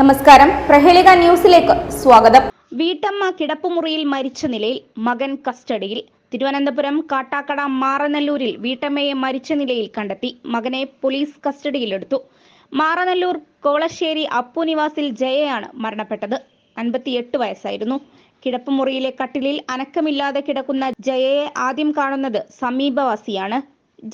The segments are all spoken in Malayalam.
നമസ്കാരം. പ്രഹേളിക ന്യൂസിലേക്ക് സ്വാഗതം. വീട്ടമ്മ കിടപ്പുമുറിയിൽ മരിച്ച നിലയിൽ മകൻ കസ്റ്റഡിയിൽ. തിരുവനന്തപുരം കാട്ടാക്കട മാറനല്ലൂരിൽ വീട്ടമ്മയെ മരിച്ച നിലയിൽ കണ്ടെത്തി. മകനെ പോലീസ് കസ്റ്റഡിയിലെടുത്തു. മാറനല്ലൂർ കോളശ്ശേരി അപ്പു നിവാസിൽ ജയയാണ് മരണപ്പെട്ടത്. അൻപത്തിയെട്ട് വയസ്സായിരുന്നു. കിടപ്പുമുറിയിലെ കട്ടിലിൽ അനക്കമില്ലാതെ കിടക്കുന്ന ജയയെ ആദ്യം കാണുന്നത് സമീപവാസിയാണ്.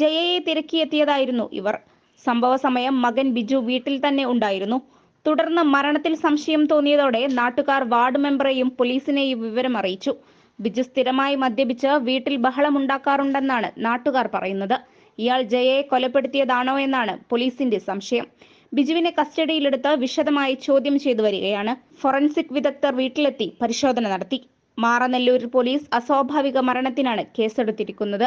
ജയയെ തിരക്കിയെത്തിയതായിരുന്നു ഇവർ. സംഭവ സമയം മകൻ ബിജു വീട്ടിൽ തന്നെ ഉണ്ടായിരുന്നു. തുടർന്ന് മരണത്തിൽ സംശയം തോന്നിയതോടെ നാട്ടുകാർ വാർഡ് മെമ്പറെയും പോലീസിനെയും വിവരം അറിയിച്ചു. ബിജു സ്ഥിരമായി മദ്യപിച്ച് വീട്ടിൽ ബഹളമുണ്ടാക്കാറുണ്ടെന്നാണ് നാട്ടുകാർ പറയുന്നത്. ഇയാൾ ജയയെ കൊലപ്പെടുത്തിയതാണോ എന്നാണ് പോലീസിന്റെ സംശയം. ബിജുവിനെ കസ്റ്റഡിയിലെടുത്ത് വിശദമായി ചോദ്യം ചെയ്തു വരികയാണ്. ഫോറൻസിക് വിദഗ്ധർ വീട്ടിലെത്തി പരിശോധന നടത്തി. മാറനെല്ലൂർ പോലീസ് അസ്വാഭാവിക മരണത്തിനാണ് കേസെടുത്തിരിക്കുന്നത്.